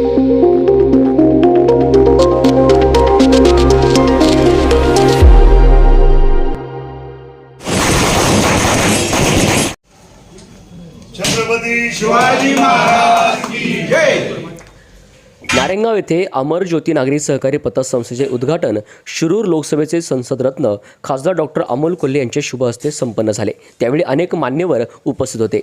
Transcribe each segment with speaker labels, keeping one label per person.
Speaker 1: नारेंगाव शिवाजी महाराज
Speaker 2: येथे अमर ज्योती नागरी सहकारी पतसंस्थेचे उद्घाटन शिरूर लोकसभेचे संसदरत्न खासदार डॉक्टर अमोल कोल्हे यांच्या शुभ हस्ते संपन्न झाले. त्यावेळी अनेक मान्यवर उपस्थित होते.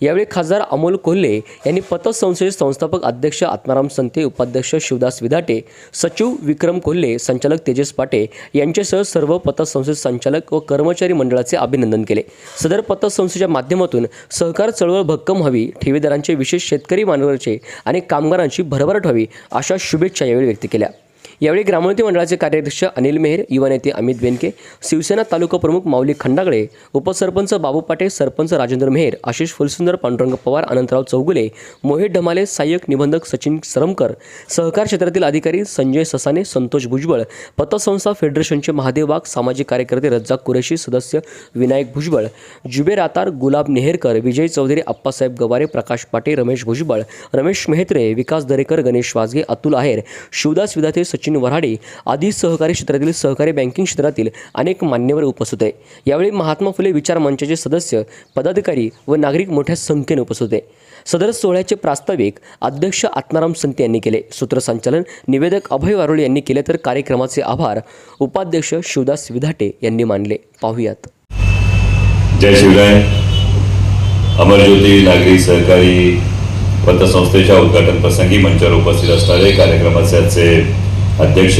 Speaker 2: यावेळी खासदार अमोल कोल्हे यांनी पतसंस्थेचे संस्थापक अध्यक्ष आत्माराम संते उपाध्यक्ष शिवदास विधाटे सचिव विक्रम कोल्हे संचालक तेजस पाटे यांच्यासह सर्व पतसंस्थेचे संचालक व कर्मचारी मंडळाचे अभिनंदन केले. सदर पतसंस्थेच्या माध्यमातून सहकार चळवळ भक्कम व्हावी ठेवीदारांचे विशेष शेतकरी मानवाचे आणि कामगारांची भरभराट व्हावी अशा शुभेच्छा यावेळी व्यक्त केल्या. यावेळी ग्रामोन्नती मंडळाचे कार्याध्यक्ष अनिल मेहर युवा नेते अमित बेनके शिवसेना तालुका प्रमुख माऊली खंडागळे उपसरपंच बाबू पाटे सरपंच राजेंद्र मेहर आशिष फुलसुंदर पांडुरंग पवार अनंतराव चौगुले मोहित ढमाले सहाय्यक निबंधक सचिन सरमकर सहकार क्षेत्रातील अधिकारी संजय ससाने संतोष भुजबळ पतसंस्था फेडरेशनचे महादेव वाघ सामाजिक कार्यकर्ते रज्जाक कुरेशी सदस्य विनायक भुजबळ जुबेर आतार गुलाब नेहरकर विजय चौधरी अप्पासाहेब गवारे प्रकाश पाटे रमेश भुजबळ रमेश मेहत्रे विकास दरेकर गणेश वाजगे अतुल आहेर शिवदास विधाते सचिन सचिन वराडे आदी सहकारी क्षेत्रातील सहकारी बँकिंग क्षेत्रातील अनेक मान्यवर उपस्थित होते. यावेळी महात्मा फुले विचार मंचाचे सदस्य पदाधिकारी व नागरिक मोठ्या संख्येने उपस्थित होते. सदर सोहळ्याचे प्रास्ताविक अध्यक्ष आत्माराम संत यांनी केले. सूत्रसंचालन निवेदक अभय वारोळे यांनी केले तर कार्यक्रमाचे आभार उपाध्यक्ष शिवदास विधाटे यांनी मानले. पाहूयात.
Speaker 3: जय शिवराय. अमरज्योती नागरी सहकारी पतसंस्थेच्या उद्घाटन प्रसंगी मंचावर उपस्थित असणारे कार्यक्रमाचे अध्यक्ष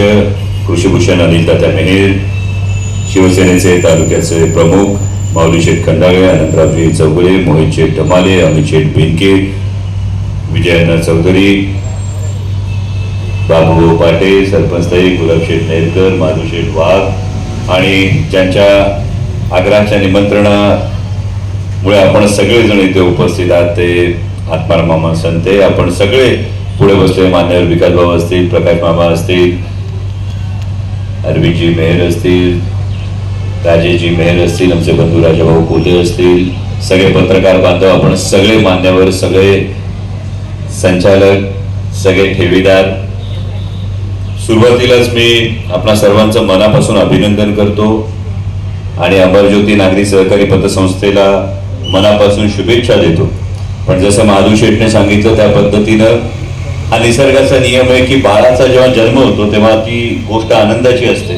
Speaker 3: कृषीभूषण अनिल तात्या मेहेर शिवसेनेचे तालुक्याचे प्रमुख माऊली शेठ खंडाळे अनंतरावजी चौगुले मोहित शेठ ढमाले अमित शेठ भिंके विजयानंद चौधरी बाबूभाऊ पाटे सरपंचताई गुलाबशेठ नेरकर माधुशेठ वाघ आणि ज्यांच्या आग्रहाच्या निमंत्रणामुळे आपण सगळेजण इथे उपस्थित आहात ते आत्माराम मामा संते आपण सगळे पुढे बसले मान्यवर विकास भाऊ असतील प्रकाश मामा असतील अरविंदजी मेहर असतील राजेशजी मेहर असतील आमचे बंधू राजाभाऊ कोते असतील सगळे पत्रकार बांधव आपण सगळे मान्यवर सगळे संचालक सगळे ठेवीदार. सुरुवातीलाच मी आपणा सर्वांचं मनापासून अभिनंदन करतो आणि अमरज्योती नागरी सहकारी पतसंस्थेला मनापासून शुभेच्छा देतो. पण जसं महादू शेठने सांगितलं त्या पद्धतीनं हा निसर्गाचा नियम आहे की बाळाचा जेव्हा जन्म होतो तेव्हा ती गोष्ट आनंदाची असते.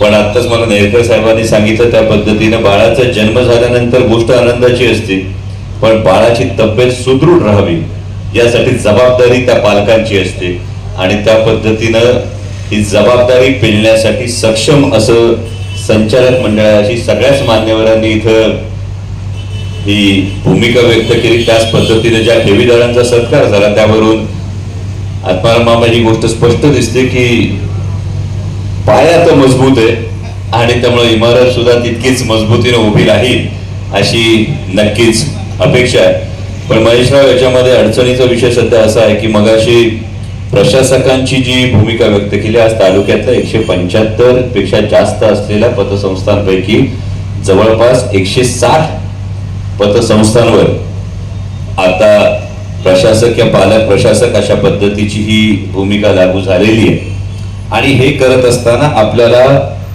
Speaker 3: पण आत्ताच मला नेरकर साहेबांनी सांगितलं त्या पद्धतीनं बाळाचा जन्म झाल्यानंतर गोष्ट आनंदाची असते पण बाळाची तब्येत सुदृढ राहावी यासाठी जबाबदारी त्या पालकांची असते. आणि त्या पद्धतीनं ही जबाबदारी पेलण्यासाठी सक्षम असं संचालक मंडळाची सगळ्याच मान्यवरांनी इथं ही भूमिका व्यक्त केली. त्याच पद्धतीने ज्या ठेवीदारांचा सत्कार झाला त्यावरून आत्माराम ही गोष्ट स्पष्ट दिसते की पाया तर मजबूत आहे आणि त्यामुळे इमारत सुद्धा तितकीच मजबूतीने उभी राहील अशी नक्कीच अपेक्षा आहे. पण महेशराव याच्यामध्ये अडचणीचा विषय सध्या असा आहे की मगाशी प्रशासकांची जी भूमिका व्यक्त केली आज तालुक्यातल्या एकशे पंच्याहत्तरपेक्षा जास्त असलेल्या पतसंस्थांपैकी जवळपास एकशे साठ पतसंस्थांवर. आता प्रशासक या पालक प्रशासक अशा पद्धतीची ही भूमिका लागू झालेली आहे. आणि हे करत असताना आपल्याला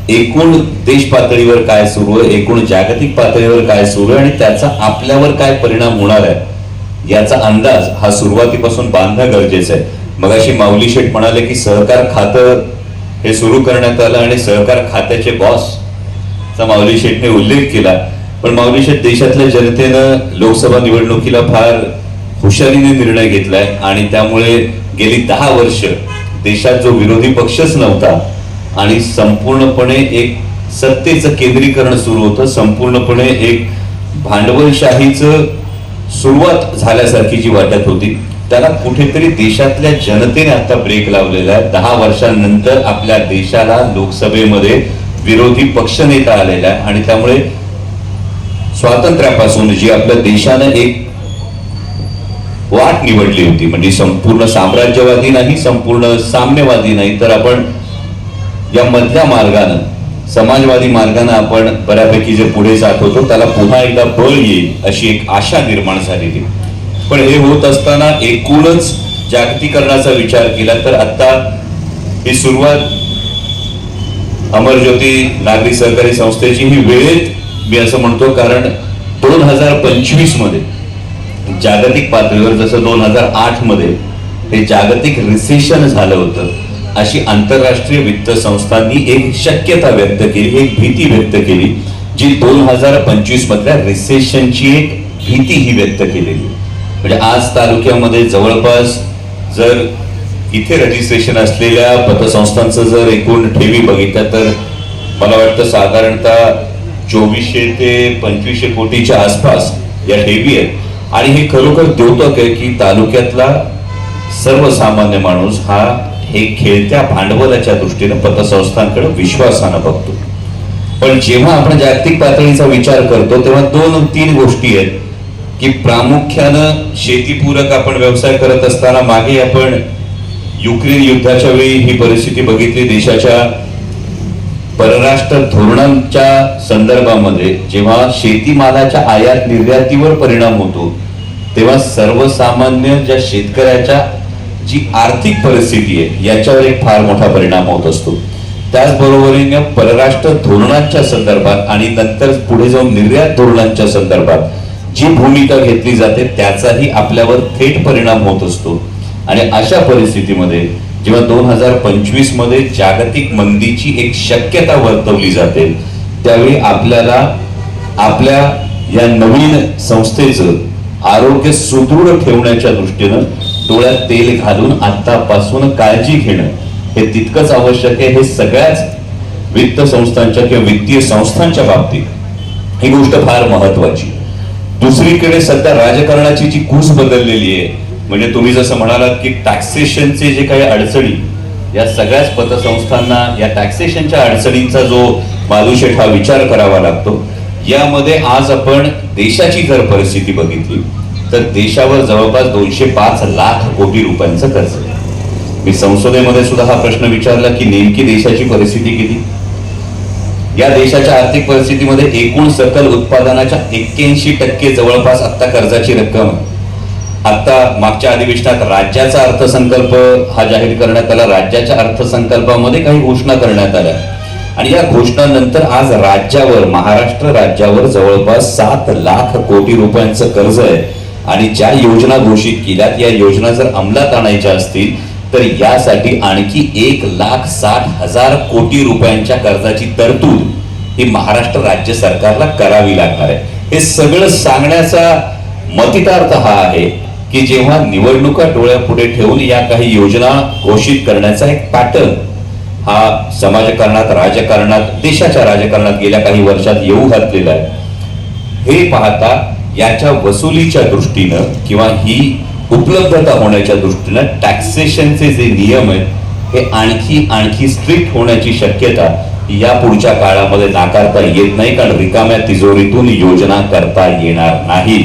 Speaker 3: एकूण देश पातळीवर काय सुरू आहे एकूण जागतिक पातळीवर काय सुरू आहे आणि त्याचा आपल्यावर काय परिणाम होणार आहे याचा अंदाज हा सुरुवातीपासून बांधणं गरजेचं आहे. मग अशी माऊली शेठ म्हणाले की सहकार खातं हे सुरू करण्यात आलं आणि सहकार खात्याचे बॉस चा माऊली शेठने उल्लेख केला. पण माऊली देशातल्या जनतेनं लोकसभा निवडणुकीला फार हुशारीने निर्णय घेतलाय आणि त्यामुळे गेली दहा वर्ष देशात जो विरोधी पक्षच नव्हता आणि संपूर्णपणे एक सत्तेचं केंद्रीकरण सुरू होतं संपूर्णपणे एक भांडवलशाहीचं सुरुवात झाल्यासारखी जी वाटत होती त्याला कुठेतरी देशातल्या जनतेने आता ब्रेक लावलेला आहे. दहा वर्षांनंतर आपल्या देशाला लोकसभेमध्ये विरोधी पक्षनेता आलेला आहे आणि त्यामुळे स्वातंत्र्यापासून जी आपल्या देशानं एक वाट निवडली होती म्हणजे संपूर्ण साम्राज्यवादी नाही संपूर्ण साम्यवादी नाही तर आपण या मधल्या मार्गानं समाजवादी मार्गानं आपण बऱ्यापैकी जे पुढे जात होतो त्याला पुन्हा एकदा बळ येईल अशी एक आशा निर्माण झालेली पण हे होत असताना एकूणच जागतिकरणाचा विचार केला तर आता ही सुरुवात अमरज्योती नागरी सहकारी संस्थेची ही वेळेत मी असं म्हणतो कारण दोन हजार पंचवीसमध्ये जागतिक पातळीवर जसं दोन हजार आठमध्ये हे जागतिक रिसेशन झालं होतं अशी आंतरराष्ट्रीय वित्त संस्थांनी एक शक्यता व्यक्त केली एक भीती व्यक्त केली जी दोन हजार पंचवीस मधल्या रिसेशनची एक भीती ही व्यक्त केलेली. म्हणजे आज तालुक्यामध्ये जवळपास जर इथे रजिस्ट्रेशन असलेल्या पतसंस्थांचं जर एकूण ठेवी बघितल्या तर मला वाटतं साधारणतः चोवीसशे ते पंचवीसशे कोटीच्या आसपास या ठेवी आहेत. आणि हे खरोखर द्योतक आहे की तालुक्यातला सर्वसामान्य माणूस हा हे खेळत्या भांडवलाच्या दृष्टीने पतसंस्थांकडे विश्वासानं बघतो. पण जेव्हा आपण जागतिक पातळीचा विचार करतो तेव्हा दोन तीन गोष्टी आहेत की प्रामुख्यानं शेतीपूरक आपण व्यवसाय करत असताना मागे आपण युक्रेन युद्धाच्या वेळी ही परिस्थिती बघितली देशाच्या परराष्ट्र धोरणांच्या संदर्भामध्ये जेव्हा शेतीमालाच्या आयात निर्यातीवर परिणाम होतो तेव्हा सर्वसामान्य ज्या शेतकऱ्याच्या जी आर्थिक परिस्थिती आहे याच्यावर एक फार मोठा परिणाम होत असतो. त्याचबरोबरीने परराष्ट्र धोरणांच्या संदर्भात आणि नंतर पुढे जाऊन निर्यात धोरणांच्या संदर्भात जी भूमिका घेतली जाते त्याचाही आपल्यावर थेट परिणाम होत असतो. आणि अशा परिस्थितीमध्ये जेव्हा दोन हजार पंचवीसमध्ये जागतिक मंदीची एक शक्यता वर्तवली जाते त्यावेळी आपल्याला आपल्या या नवीन संस्थेचं आरोग्य सुदृढ ठेवण्याच्या दृष्टीनं डोळ्यात तेल घालून आतापासून काळजी घेणं हे तितकंच आवश्यक आहे हे सगळ्याच वित्त संस्थांच्या किंवा वित्तीय संस्थांच्या बाबतीत. ही गोष्ट फार महत्वाची दुसरीकडे सध्या राजकारणाची जी कूस बदललेली आहे म्हणजे तुम्ही जसं म्हणालात की टॅक्सेशनचे जे काही अडचणी या सगळ्याच पतसंस्थांना या टॅक्सेशनच्या अडचणींचा जो बालूशेठ हा विचार करावा लागतो यामध्ये आज आपण देशाची जर परिस्थिती बघितली तर देशावर जवळपास दोनशे पाच लाख कोटी रुपयांचं कर्ज मी संसदेमध्ये सुद्धा हा प्रश्न विचारला की नेमकी देशाची परिस्थिती किती या देशाच्या आर्थिक परिस्थितीमध्ये एकूण सकल उत्पादनाच्या एक्क्याऐंशी टक्के जवळपास आता कर्जाची रक्कम आहे. आता मागच्या अधिवेशनात राज्याचा अर्थसंकल्प हा जाहीर करण्यात आला. राज्याच्या अर्थसंकल्पामध्ये काही घोषणा करण्यात आल्या. आणि या घोषणानंतर आज राज्यावर महाराष्ट्र राज्यावर जवळपास सात लाख कोटी रुपयांचं कर्ज आहे. आणि ज्या योजना घोषित केल्यात या योजना जर अंमलात आणायच्या असतील तर यासाठी आणखी एक लाख साठ हजार कोटी रुपयांच्या कर्जाची तरतूद ही महाराष्ट्र राज्य सरकारला करावी लागणार आहे. हे सगळं सांगण्याचा मतितार्थ हा आहे. की जेव्हा निवडणुका डोळ्यापुढे ठेवून या काही योजना घोषित करण्याचा एक पॅटर्न हा समाजकारणात राजकारणात देशाच्या राजकारणात गेल्या काही वर्षात येऊ घातलेला आहे. हे पाहता याच्या वसुलीच्या दृष्टीनं किंवा ही उपलब्धता होण्याच्या दृष्टीनं टॅक्सेशनचे जे नियम आहेत हे आणखी आणखी स्ट्रिक्ट होण्याची शक्यता या पुढच्या काळामध्ये नाकारता येत नाही कारण रिकाम्या तिजोरीतून योजना करता येणार नाही